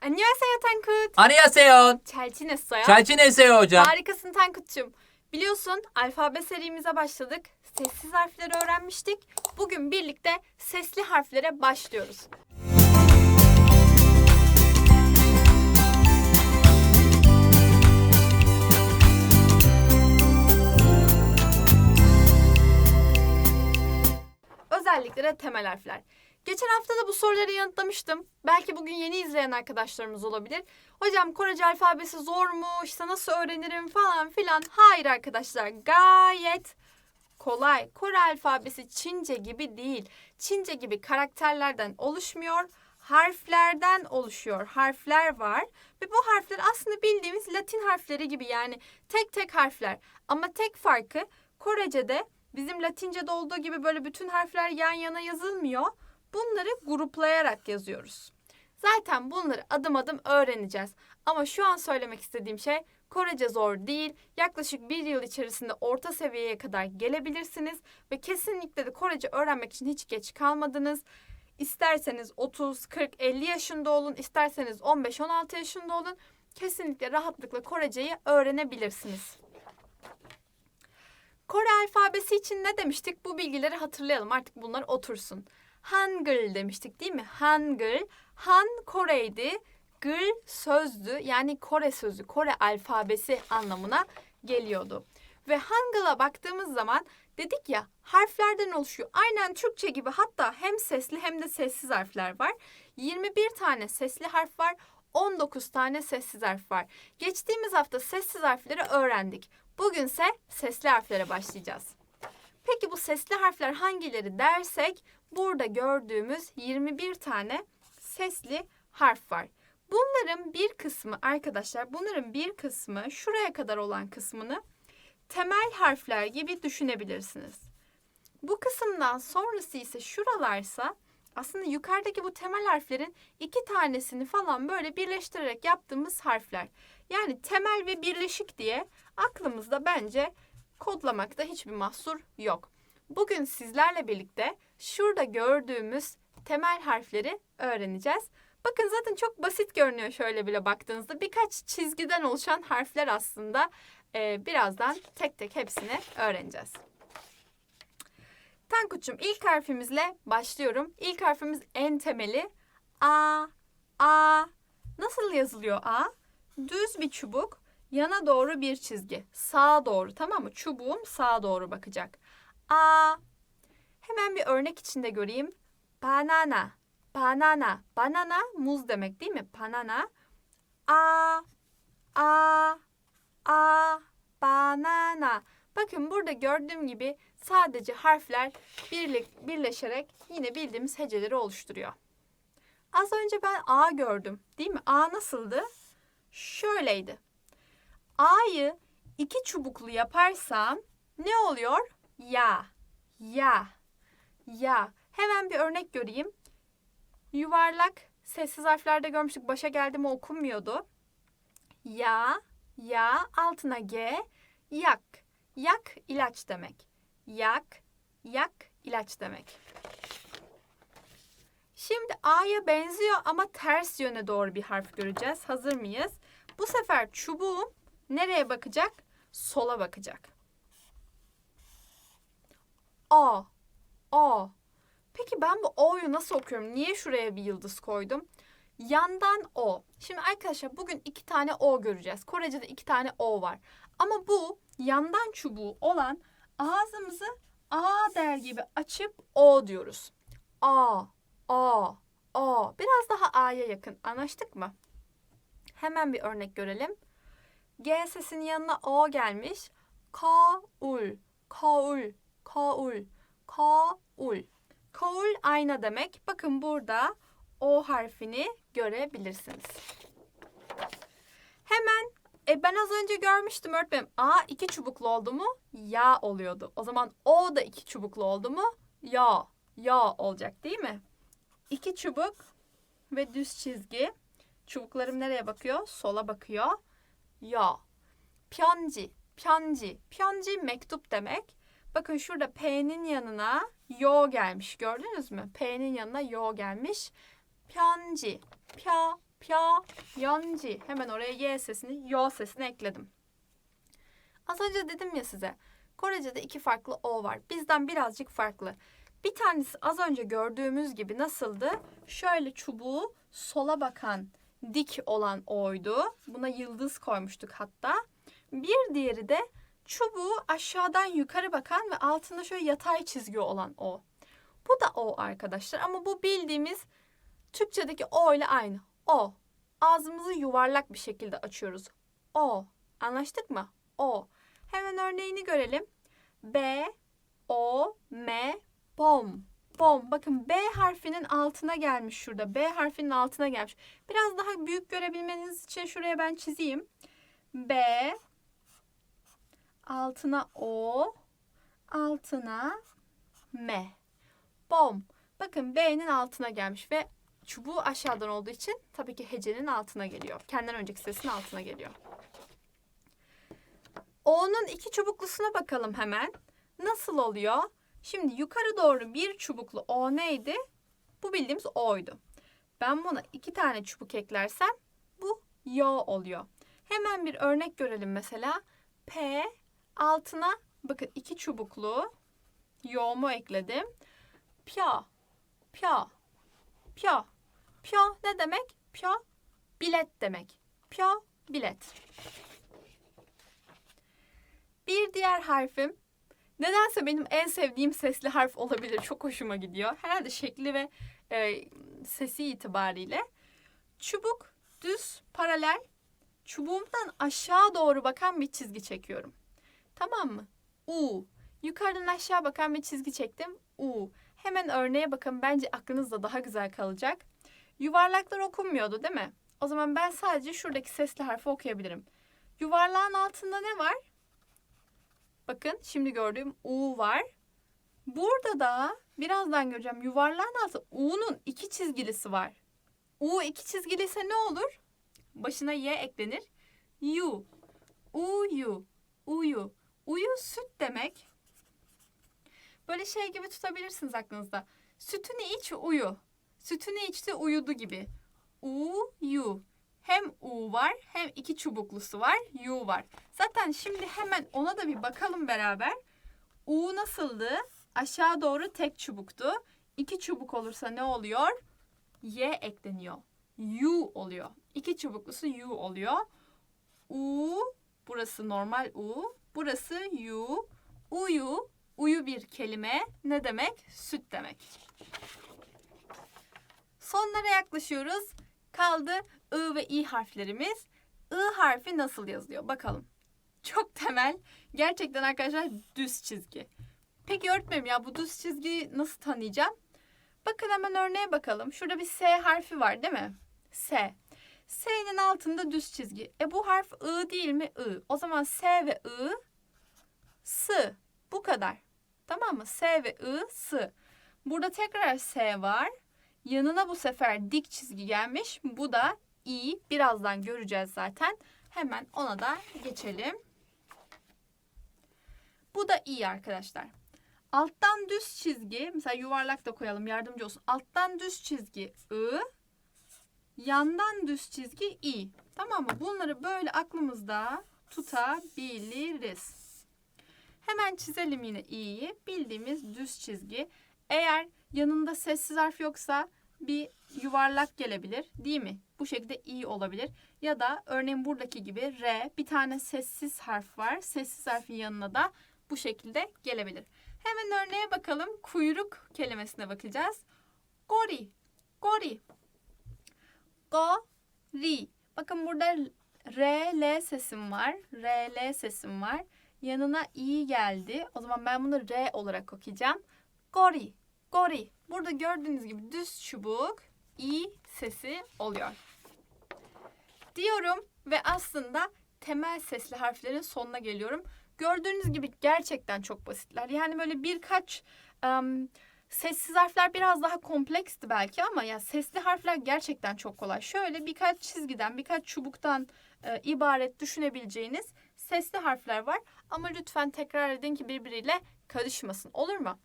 안녕하세요 Tankut. 안녕하세요. 잘 지냈어요? 잘 지내세요 hocam. Harikasın Tankut'cum. Biliyorsun alfabe serimize başladık. Sessiz harfleri öğrenmiştik. Bugün birlikte sesli harflere başlıyoruz. Özellikle de temel harfler. Geçen hafta da bu soruları yanıtlamıştım. Belki bugün yeni izleyen arkadaşlarımız olabilir. Hocam Korece alfabesi zor mu? İşte nasıl öğrenirim falan filan. Hayır arkadaşlar gayet kolay. Kore alfabesi Çince gibi değil. Çince gibi karakterlerden oluşmuyor. Harflerden oluşuyor. Harfler var ve bu harfler aslında bildiğimiz Latin harfleri gibi yani tek tek harfler. Ama tek farkı Korece'de bizim Latince'de olduğu gibi böyle bütün harfler yan yana yazılmıyor. Bunları gruplayarak yazıyoruz. Zaten bunları adım adım öğreneceğiz. Ama şu an söylemek istediğim şey Korece zor değil. Yaklaşık bir yıl içerisinde orta seviyeye kadar gelebilirsiniz. Ve kesinlikle de Korece öğrenmek için hiç geç kalmadınız. İsterseniz 30, 40, 50 yaşında olun, isterseniz 15, 16 yaşında olun. Kesinlikle rahatlıkla Koreceyi öğrenebilirsiniz. Kore alfabesi için ne demiştik? Bu bilgileri hatırlayalım. Artık bunlar otursun. Hangul demiştik değil mi? Hangul. Han Kore'ydi. Gıl sözdü. Yani Kore sözü, Kore alfabesi anlamına geliyordu. Ve Hangul'a baktığımız zaman dedik ya harflerden oluşuyor. Aynen Türkçe gibi hatta hem sesli hem de sessiz harfler var. 21 tane sesli harf var. 19 tane sessiz harf var. Geçtiğimiz hafta sessiz harfleri öğrendik. Bugünse sesli harflere başlayacağız. Peki bu sesli harfler hangileri dersek burada gördüğümüz 21 tane sesli harf var. Bunların bir kısmı arkadaşlar bunların bir kısmı şuraya kadar olan kısmını temel harfler gibi düşünebilirsiniz. Bu kısımdan sonrası ise şuralarsa aslında yukarıdaki bu temel harflerin iki tanesini falan böyle birleştirerek yaptığımız harfler. Yani temel ve birleşik diye aklımızda bence kodlamakta hiçbir mahsur yok. Bugün sizlerle birlikte şurada gördüğümüz temel harfleri öğreneceğiz. Bakın zaten çok basit görünüyor şöyle bile baktığınızda. Birkaç çizgiden oluşan harfler aslında. Ee, birazdan tek tek hepsini öğreneceğiz. Tankut'cum ilk harfimizle başlıyorum. İlk harfimiz en temeli A. A. Nasıl yazılıyor A? Düz bir çubuk, yana doğru bir çizgi. Sağa doğru tamam mı? Çubuğum sağa doğru bakacak. A. Hemen bir örnek içinde göreyim. Banana. Banana. Banana muz demek değil mi? Banana. A. A. A. Banana. Bakın burada gördüğüm gibi sadece harfler birlik, birleşerek yine bildiğimiz heceleri oluşturuyor. Az önce ben A gördüm. Değil mi? A nasıldı? Şöyleydi. A'yı iki çubuklu yaparsam ne oluyor? Ya. Ya. Ya. Hemen bir örnek göreyim. Yuvarlak sessiz harflerde görmüştük. Başa geldi mi okunmuyordu. Ya. Ya. Altına G. Yak. Yak ilaç demek. Yak. Yak ilaç demek. Şimdi A'ya benziyor ama ters yöne doğru bir harf göreceğiz. Hazır mıyız? Bu sefer çubuğum nereye bakacak? Sola bakacak. A. A. Peki ben bu O'yu nasıl okuyorum? Niye şuraya bir yıldız koydum? Yandan O. Şimdi arkadaşlar bugün iki tane O göreceğiz. Korece'de iki tane O var. Ama bu yandan çubuğu olan ağzımızı A der gibi açıp O diyoruz. A. A, A. Biraz daha A'ya yakın. Anlaştık mı? Hemen bir örnek görelim. G sesinin yanına O gelmiş. Kaul, kaul, kaul, kaul. Kaul ayna demek. Bakın burada O harfini görebilirsiniz. Hemen e ben az önce görmüştüm öğretmenim. A iki çubuklu oldu mu? Ya oluyordu. O zaman O da iki çubuklu oldu mu? Ya. Ya olacak değil mi? İki çubuk ve düz çizgi. Çubuklarım nereye bakıyor? Sola bakıyor. Ya. Pyanci. Pyanci. Pyanci mektup demek. Bakın şurada P'nin yanına yo gelmiş. Gördünüz mü? P'nin yanına yo gelmiş. Pyanci. Pya. Pya, yanci. Hemen oraya y sesini, yo sesini ekledim. Az önce dedim ya size. Korece'de iki farklı o var. Bizden birazcık farklı. Bir tanesi az önce gördüğümüz gibi nasıldı? Şöyle çubuğu sola bakan dik olan o'ydu. Buna yıldız koymuştuk hatta. Bir diğeri de çubuğu aşağıdan yukarı bakan ve altında şöyle yatay çizgi olan o. Bu da o arkadaşlar ama bu bildiğimiz Türkçedeki o ile aynı. O. Ağzımızı yuvarlak bir şekilde açıyoruz. O. Anlaştık mı? O. Hemen örneğini görelim. B, O, M, bom. Bom. Bakın B harfinin altına gelmiş şurada. B harfinin altına gelmiş. Biraz daha büyük görebilmeniz için şuraya ben çizeyim. B, altına O, altına M. Bom. Bakın B'nin altına gelmiş ve çubuğu aşağıdan olduğu için tabii ki hecenin altına geliyor. Kendinden önceki sesin altına geliyor. O'nun iki çubuklusuna bakalım hemen. Nasıl oluyor? Şimdi yukarı doğru bir çubuklu O neydi? Bu bildiğimiz O'ydu. Ben buna iki tane çubuk eklersem bu Yo oluyor. Hemen bir örnek görelim mesela. P altına bakın iki çubuklu Yo'mu ekledim. Pya, pya, pya. Pya ne demek? Pya bilet demek. Pya bilet. Bir diğer harfim nedense benim en sevdiğim sesli harf olabilir. Çok hoşuma gidiyor. Herhalde şekli ve e, sesi itibariyle. Çubuk düz paralel çubuğumdan aşağı doğru bakan bir çizgi çekiyorum. Tamam mı? U. Yukarıdan aşağı bakan bir çizgi çektim. U. Hemen örneğe bakın. Bence aklınızda daha güzel kalacak. Yuvarlaklar okunmuyordu değil mi? O zaman ben sadece şuradaki sesli harfi okuyabilirim. Yuvarlağın altında ne var? Bakın şimdi gördüğüm U var. Burada da birazdan göreceğim yuvarlağın altı U'nun iki çizgilisi var. U iki çizgiliyse ne olur? Başına Y eklenir. U. Uyu. Uyu. Uyu süt demek. Böyle şey gibi tutabilirsiniz aklınızda. Sütünü iç uyu. Sütünü içti uyudu gibi. Uyu. Hem U var hem iki çubuklusu var. U var. Zaten şimdi hemen ona da bir bakalım beraber. U nasıldı? Aşağı doğru tek çubuktu. İki çubuk olursa ne oluyor? Y ekleniyor. U oluyor. İki çubuklusu U oluyor. U burası normal U. Burası U. Uyu. Uyu bir kelime. Ne demek? Süt demek. Sonlara yaklaşıyoruz. Kaldı I ve I harflerimiz. I harfi nasıl yazılıyor? Bakalım. Çok temel. Gerçekten arkadaşlar düz çizgi. Peki öğretmenim ya bu düz çizgiyi nasıl tanıyacağım? Bakın hemen örneğe bakalım. Şurada bir S harfi var değil mi? S. S'nin altında düz çizgi. E bu harf I değil mi? I. O zaman S ve I S. Bu kadar. Tamam mı? S ve I S. Burada tekrar S var. Yanına bu sefer dik çizgi gelmiş. Bu da i. Birazdan göreceğiz zaten. Hemen ona da geçelim. Bu da i arkadaşlar. Alttan düz çizgi, mesela yuvarlak da koyalım yardımcı olsun. Alttan düz çizgi i, yandan düz çizgi i. Tamam mı? Bunları böyle aklımızda tutabiliriz. Hemen çizelim yine i'yi. Bildiğimiz düz çizgi. Eğer yanında sessiz harf yoksa bir yuvarlak gelebilir değil mi? Bu şekilde i olabilir. Ya da örneğin buradaki gibi r bir tane sessiz harf var. Sessiz harfin yanına da bu şekilde gelebilir. Hemen örneğe bakalım. Kuyruk kelimesine bakacağız. Gori. Gori. Gori. Bakın burada R, L sesim var. R, L sesim var. Yanına i geldi. O zaman ben bunu R olarak okuyacağım. Gori. Gori. Burada gördüğünüz gibi düz çubuk i sesi oluyor. Diyorum ve aslında temel sesli harflerin sonuna geliyorum. Gördüğünüz gibi gerçekten çok basitler. Yani böyle birkaç um, sessiz harfler biraz daha kompleksti belki ama ya sesli harfler gerçekten çok kolay. Şöyle birkaç çizgiden, birkaç çubuktan e, ibaret düşünebileceğiniz sesli harfler var. Ama lütfen tekrar edin ki birbiriyle karışmasın. Olur mu?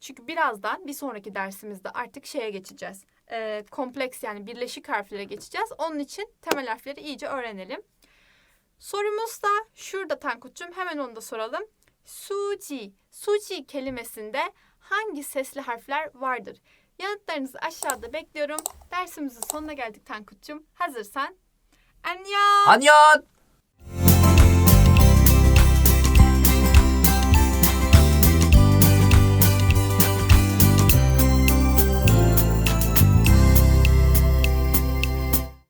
Çünkü birazdan bir sonraki dersimizde artık şeye geçeceğiz. e, kompleks yani birleşik harflere geçeceğiz. Onun için temel harfleri iyice öğrenelim. Sorumuz da şurada Tankut'cum hemen onu da soralım. Suci, suci kelimesinde hangi sesli harfler vardır? Yanıtlarınızı aşağıda bekliyorum. Dersimizin sonuna geldik Tankut'cum. Hazırsan. Annyeong. 안녕.